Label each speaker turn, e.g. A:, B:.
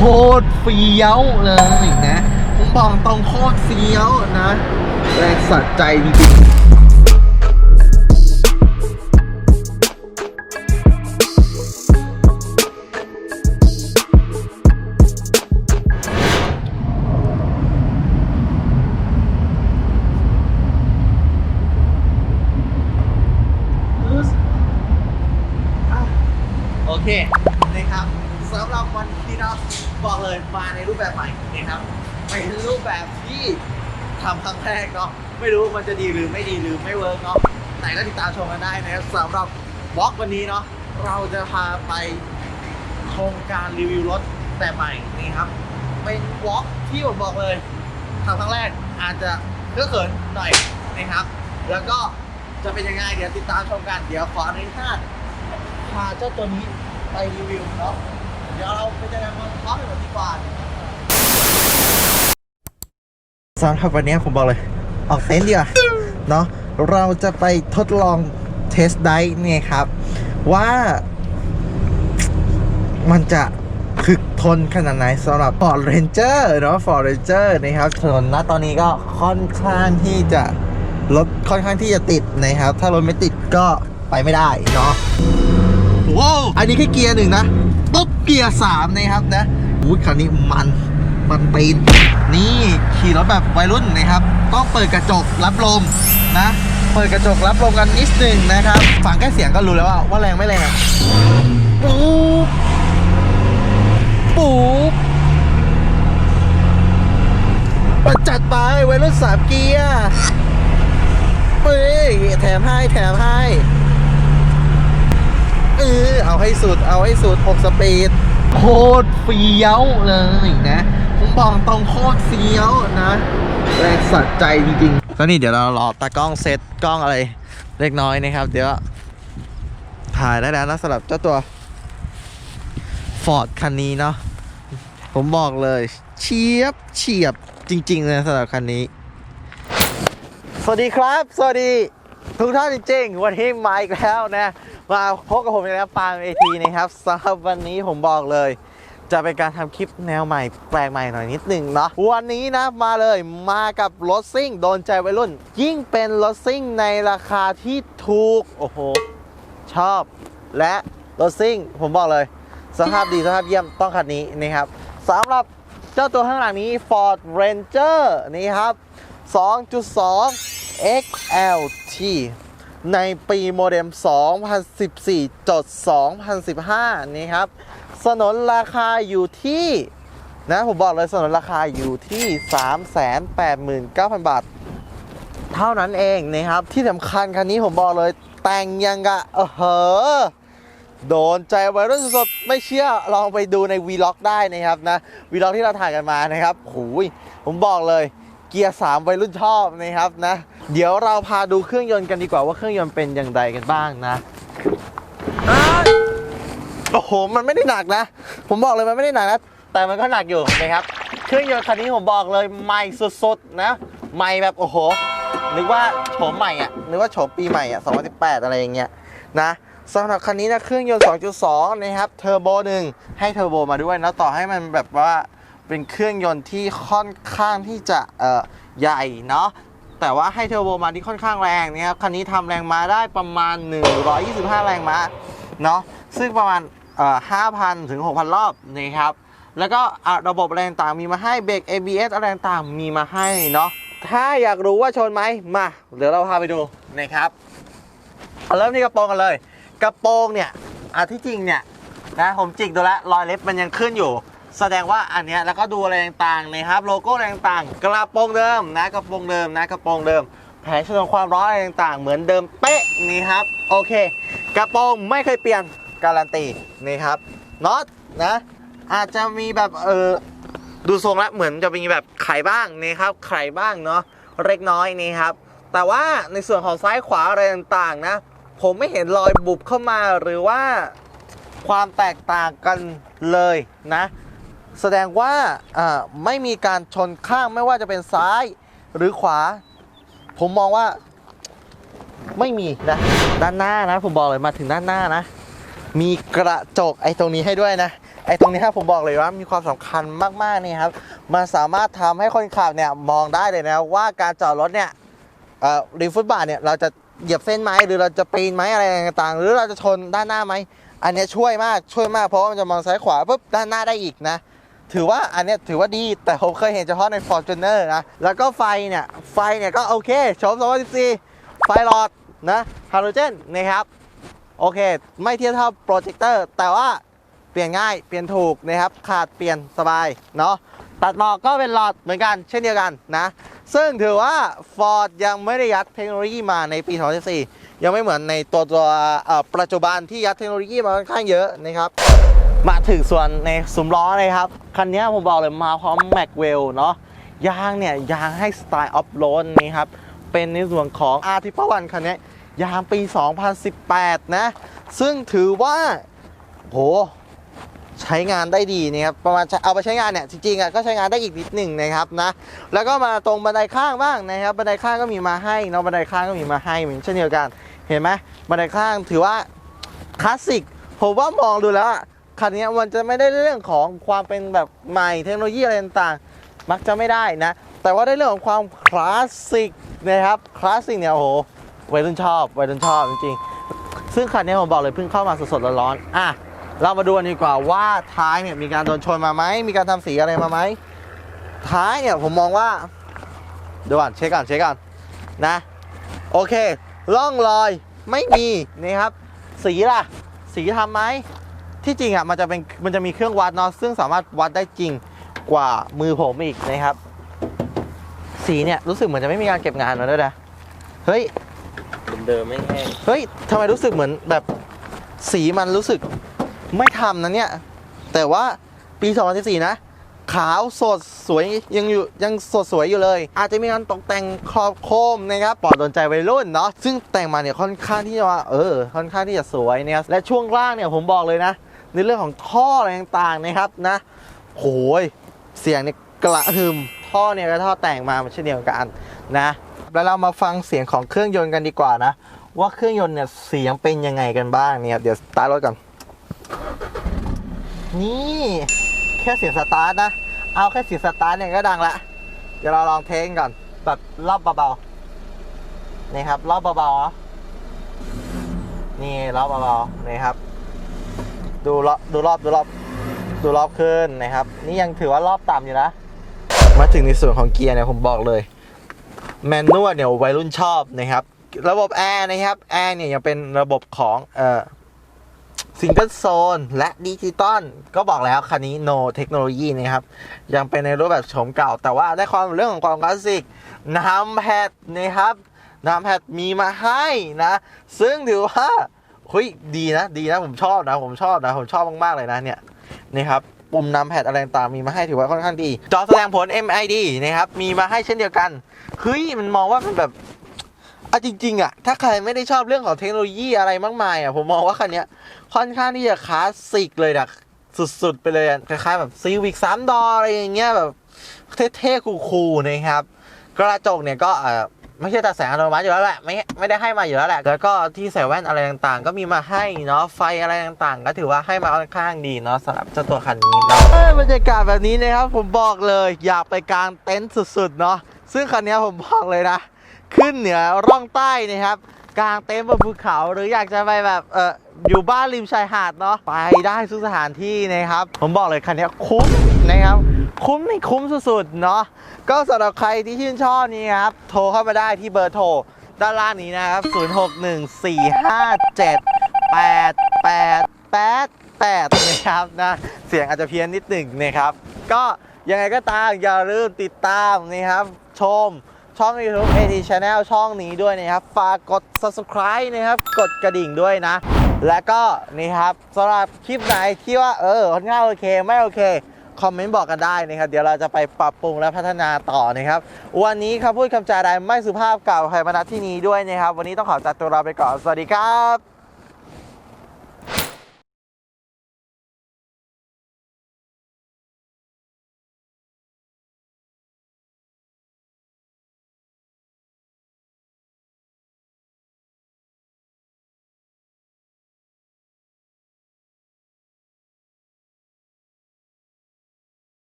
A: โคตรเฟี้ยวเลยนะผมบอกตรงโคตรเฟี้ยวนะแรงสัใจจริงๆโอเคนะครับสำหรับวันนี้เนาะบอกเลยมาในรู ปแบบใหม่นะครับเป็นรูปแบบที่ทำครั้งแรกเนาะไม่รู้มันจะดีหรือไม่ดีหรือไม่เวิร์กเนาะแต่ก็ติดตามชมกันได้นะครับสำหรับบล็อกวันนี้เนาะเราจะพาไปโครงการรีวิวรถแบบใหม่นี่ครับเป็นบล็อกที่ผมบอกเลยทำครั้งแรกอาจจะเพื่อเขินหน่อยนะครับ แล้วก็จะเป็นยังไงเดี๋ยวติดตามชมกันเดี๋ยวขออนุญาตพาเจ้าตัวนี้ไปรีวิวเนาะเดี๋ยวเราไปเจอกันบนท้องถนนดีกว่า สำหรับวันนี้ผมบอกเลย ออกเต็นท์ดีกว่าเนาะเราจะไปทดลองเทสไดเนี่ยครับ ว่ามันจะถึกทนขนาดไหนสำหรับ Ford Ranger เนาะ Ford Ranger นะครับถนนณตอนนี้ก็ค่อนข้างที่จะรถค่อนข้างที่จะติดนะครับ ถ้ารถไม่ติดก็ไปไม่ได้เนาะว้าวอันนี้แค่เกียร์หนึ่งนะปุ๊บเกียร์สามนะครับนะอุ้ยคันนี้มัน มันปีน นี่ขี่รถแบบวัยรุ่นนะครับ ต้องเปิดกระจกรับลมนะ เปิดกระจกรับลมกันนิดหนึ่งนะครับ ฟังแค่เสียงก็รู้แล้วว่าว่าแรงไม่แรงปุ๊บปุ๊บมาจัดไปวัยรุ่นสามเกียร์เฮ้ยแถมให้แถมให้เออเอาให้สุดเอาให้สุด6สปีด โคตรเฟี้ยวเลยนะผมบอกตรงโคตรเฟี้ยวนะแรงสัใจจริงๆก็นี่เดี๋ยวเรารอตากล้องเซตกล้องอะไรเล็กน้อยนะครับ เดี๋ยวถ่ายได้แล้วนะสำหรับเจ้าตัว Ford คันนี้เนาะผมบอกเลยเฉียบเฉียบจริงๆเลยสำหรับคันนี้ สวัสดีครับ สวัสดีทุกท่านจริงๆวันนี้มาอีกแล้วนะ มาพบกับผมอีกแล้วปาล์มเอทีนะครับสำหรับวันนี้ผมบอกเลย จะเป็นการทำคลิปแนวใหม่แปลกใหม่หน่อยนิดหนึ่งเนาะวันนี้นะมาเลยมากับรถซิ่งโดนใจวัยรุ่น ยิ่งเป็นรถซิ่งในราคาที่ถูก โอ้โห ชอบ และรถซิ่ง ผมบอกเลย สภาพดีสภาพเยี่ยมต้องคันนี้นะครับสำหรับเจ้าตัวข้างหลังนี้ Ford Ranger นี่ครับ 2.2 XLT ในปีโมเด็ม 2014จด2015 นี่ครับ สนนราคาอยู่ที่นะผมบอกเลยสนนราคาอยู่ที่ 389,000 บาท เท่านั้นเองนะครับ ที่สำคัญคันนี้ผมบอกเลยแต่งยังกะเออเหอโดนใจวัยรุ่นสดๆไม่เชื่อลองไปดูในวีล็อกได้นะครับนะวีล็อกที่เราถ่ายกันมานะครับหูยผมบอกเลย เกียร์สามวัยรุ่นชอบนะครับนะ เดี๋ยวเราพาดูเครื่องยนต์กันดีกว่าว่าเครื่องยนต์เป็นอย่างไรกันบ้างนะโอ้โหมันไม่ได้หนักนะ ผมบอกเลยมันไม่ได้หนักนะ แต่มันก็หนักอยู่นะครับ เครื่องยนต์คันนี้ผมบอกเลยใหม่สุดๆนะใหม่แบบโอ้โหนึกว่าโฉมใหม่อะนึกว่าโฉมปีใหม่อะ2018 อะไรอย่างเงี้ยนะสำหรับคันนี้นะเครื่องยนต์ 2.2 นะครับเทอร์โบหนึ่งให้เทอร์โบมาด้วยนะต่อให้มันแบบว่า เป็นเครื่องยนต์ที่ค่อนข้างที่จะใหญ่เนาะแต่ว่าให้เทอร์โบมาที่ค่อนข้างแรงนะครับคันนี้ทำแรงม้าได้ประมาณ 125 แรงม้าเนาะซึ่งประมาณ5,000 ถึง 6,000 รอบนะครับ แล้วก็ระบบอะไรต่างมีมาให้เบรก ABS อะไรต่างมีมาให้เนาะถ้าอยากรู้ว่าชนไหมมา เดี๋ยวเราพาไปดูนะครับเริ่มที่กระโปรงกันเลย กระโปรงเนี่ยอะที่จริงเนี่ยนะผมจิกดูแล้วรอยเล็บมันยังขึ้นอยู่ แสดงว่าอันเนี้ยแล้วก็ดูอะไรต่างๆนะครับโลโก้อะไรต่างๆกระโปรงเดิมนะกระโปรงเดิมนะกระโปรงเดิม แผงชนวนความร้อนอะไรต่างๆ เหมือนเดิมเป๊ะนี่ครับโอเค กระโปรงไม่เคยเปลี่ยนการันตีนี่ครับน็อตนะอาจจะมีแบบเออดูทรงแล้วเหมือนจะมีแบบไขบ้างนี่ครับไขบ้างเนาะเล็กน้อยนี่ครับ แต่ว่าในส่วนของซ้ายขวาอะไรต่างๆนะ ผมไม่เห็นรอยบุบเข้ามาหรือว่าความแตกต่างกันเลยนะ แสดงว่าอ่าไม่มีการชนข้างไม่ว่าจะเป็นซ้ายหรือขวา ผมมองว่าไม่มีนะด้านหน้านะ ผมบอกเลยมาถึงด้านหน้านะ มีกระจกไอ้ตรงนี้ให้ด้วยนะไอ้ตรงนี้ยผมบอกเลยว่ามีความสำคัญมากๆนี่ครับมันสามารถทำให้คนขับเนี่ยมองได้เลยนะว่าการจอดรถเนี่ยริมฟุตบาทเนี่ยเราจะเหยียบเส้นไหมหรือเราจะปีนไหมอะไรต่างๆ หรือเราจะชนด้านหน้าไหมอันนี้ช่วยมากช่วยมากเพราะว่ามันจะมองซ้ายขวาปุ๊บด้านหน้าได้อีกนะ ถือว่าอันเนี้ยถือว่าดีแต่ผมเคยเห็นเฉพาะใน Fortuner นะ แล้วก็ไฟเนี่ย ไฟเนี่ยก็โอเคโฉม2014 ไฟหลอดนะฮาโลเจนนะครับ โอเค ไม่เทียบเท่าโปรเจคเตอร์แต่ว่าเปลี่ยนง่ายเปลี่ยนถูกนะครับ ขาดเปลี่ยนสบาย เนาะตัดหมอกก็เป็นหลอดเหมือนกัน เช่นเดียวกันนะ ซึ่งถือว่า Ford ยังไม่ได้ยัดเทคโนโลยีมาในปี 2014 ยังไม่เหมือนในตัวตัวปัจจุบันที่ยัดเทคโนโลยีมาค่อนข้างเยอะนะครับ มาถึงส่วนในซุ้มล้อเลยครับ คันนี้ผมบอกเลยมาพร้อมแม็กเวลเนาะยางเนี่ย ยางให้สไตล์ออฟโรดนี่ครับ เป็นในส่วนของ r t ทิพวันคันนี้ ยางปี 2018 นะ ซึ่งถือว่า โห ใช้งานได้ดีนะครับ ประมาณเอาไปใช้งานเนี่ย จริงๆอะก็ใช้งานได้อีกนิดหนึ่งนะครับนะ แล้วก็มาตรงบันไดข้างบ้างนะครับ บันไดข้างก็มีมาให้เนาะบันไดข้างก็มีมาให้เหมือนเช่นเดียวกัน เห็นไหมบันไดข้างถือว่าคลาสสิกผมว่ามองดูแล้วอะ คันนี้มันจะไม่ได้เรื่องของความเป็นแบบใหม่เทคโนโลยีอะไรต่างๆ มักจะไม่ได้นะ แต่ว่าได้เรื่องของความคลาสสิกนะครับคลาสสิกเนี่ยโอ้โหวัยรุ่นชอบวัยรุ่นชอบจริงๆ ซึ่งคันนี้ผมบอกเลยเพิ่งเข้ามาสดๆร้อนๆอะเรามาดูกันดีกว่าว่าท้ายเนี่ยมีการโดนชนมาไหมมีการทำสีอะไรมาไหมท้ายเนี่ยผมมองว่าเดี๋ยวก่อนเช็คก่อนเช็คก่อนนะ โอเคร่องรอยไม่มีนะครับ สีล่ะ สีทำไหม ที่จริงอะมันจะเป็นมันจะมีเครื่องวัดเนาะซึ่งสามารถวัดได้จริงกว่ามือผมอีกนะครับ สีเนี่ยรู้สึกเหมือนจะไม่มีการเก็บงานมาด้วยนะเฮ้ย
B: เดิมๆไม่แห้ง
A: เฮ้ยทำไมรู้สึกเหมือนแบบสีมันรู้สึกไม่ทำนะเนี่ย แต่ว่าปี2014นะ ขาวสดสวยยังอยู่ยังสดสวยอยู่เลย อาจจะมีการตกแต่งครอบโคมนะครับปลอดโดนใจวัยรุ่นเนาะซึ่งแต่งมาเนี่ยค่อนข้างที่จะว่าเออค่อนข้างที่จะสวยนะครับและช่วงล่างเนี่ยผมบอกเลยนะ ในเรื่องของท่ออะไรต่างๆนะครับนะโหยเสียงเนี่ยกระหึ่มท่อเนี่ยก็ท่อแต่งมาเช่นเดียวกันนะแล้วเรามาฟังเสียงของเครื่องยนต์กันดีกว่านะว่าเครื่องยนต์เนี่ยเสียงเป็นยังไงกันบ้างเนี่ยเดี๋ยวสตาร์ทรถก่อนนี่แค่เสียงสตาร์ทนะเอาแค่เสียงสตาร์ทเนี่ยก็ดังละเดี๋ยวเราลองเทสก่อนแบบรอบเบาๆนี่ครับรอบเบาๆเนอนี่รอบเบาๆนี่ครับ ดูรอบดูรอบดูรอบดูรอบขึ้นนะครับ นี่ยังถือว่ารอบต่ำอยู่นะ มาถึงในส่วนของเกียร์เนี่ยผมบอกเลย แมนนวลเนี่ยวัยรุ่นชอบนะครับ ระบบแอร์นะครับแอร์เนี่ยยังเป็นระบบของเอ่อซิงเกิลโซนและดิจิตอลก็บอกแล้วคันนี้ no เทคโนโลยีนะครับ ยังเป็นในรูปแบบโฉมเก่า แต่ว่าได้ความเรื่องของความคลาสสิกน้ำแพดนะครับน้ำแพดมีมาให้นะ ซึ่งถือว่า เฮ้ยดีนะดีนะผมชอบนะผมชอบนะผมชอบมากๆเลยนะเนี่ยนี่ครับปุ่มนำแพดอะไรต่างมีมาให้ถือว่าค่อนข้างดี จอแสดงผล MID นะครับมีมาให้เช่นเดียวกันเฮ้ยมันมองว่ามันแบบอาจริงๆอะถ้าใครไม่ได้ชอบเรื่องของเทคโนโลยีอะไรมากมายอะผมมองว่าคันเนี้ยค่อนข้างที่จะคลาสสิกเลยนะสุดๆ ไปเลยคล้ายๆแบบซีวิกสามดออะไรอย่างเงี้ยแบบเท่ๆคูลๆนะครับ กระจกเนี่ยก็เอ่อ ไม่ใช่ตาแสงอัตโนมัติอยู่แล้วแหละไม่ไม่ได้ให้มาอยู่แล้วแหละ แล้วก็ที่ใส่แว่นอะไรต่างๆ ก็มีมาให้เนาะไฟอะไรต่างๆ ก็ถือว่าให้มาค่อนข้างดีเนาะสำหรับเจ้าตัวคันนี้เนาะบรรยากาศแบบนี้นะครับผมบอกเลยอยากไปกางเต็นท์สุดๆเนาะซึ่งคันนี้ผมบอกเลยนะ ขึ้นเหนือร่องใต้นะครับกางเต็นท์บนภูเขาหรืออยากจะไปแบบเอออยู่บ้านริมชายหาดเนาะไปได้ทุกสถานที่นะครับ ผมบอกเลยคันนี้คุ้มนะครับ คุ้มไม่คุ้มสุดๆเนาะก็สำหรับใครที่ชื่นชอบนี้ครับ โทรเข้ามาได้ที่เบอร์โทรด้านล่างนี้นะครับ 0614578888 นะครับนะเสียงอาจจะเพี้ยนนิดหนึ่งนะครับ ก็ยังไงก็ตามอย่าลืมติดตามนะครับ ชมช่อง YouTube AT Channel ช่องนี้ด้วยนะครับ ฝากกด subscribe นะครับ กดกระดิ่งด้วยนะ และก็นี่ครับสำหรับคลิปไหนที่ว่าเออค่อนข้างโอเค ไม่โอเค คอมเมนต์บอกกันได้นะครับเดี๋ยวเราจะไปปรับปรุงและพัฒนาต่อนะครับวันนี้คำพูดคำจาใดไม่สุภาพกล่าวใครมาณที่นี้ด้วยนะครับ วันนี้ต้องขอจัดตัวเราไปก่อนสวัสดีครับ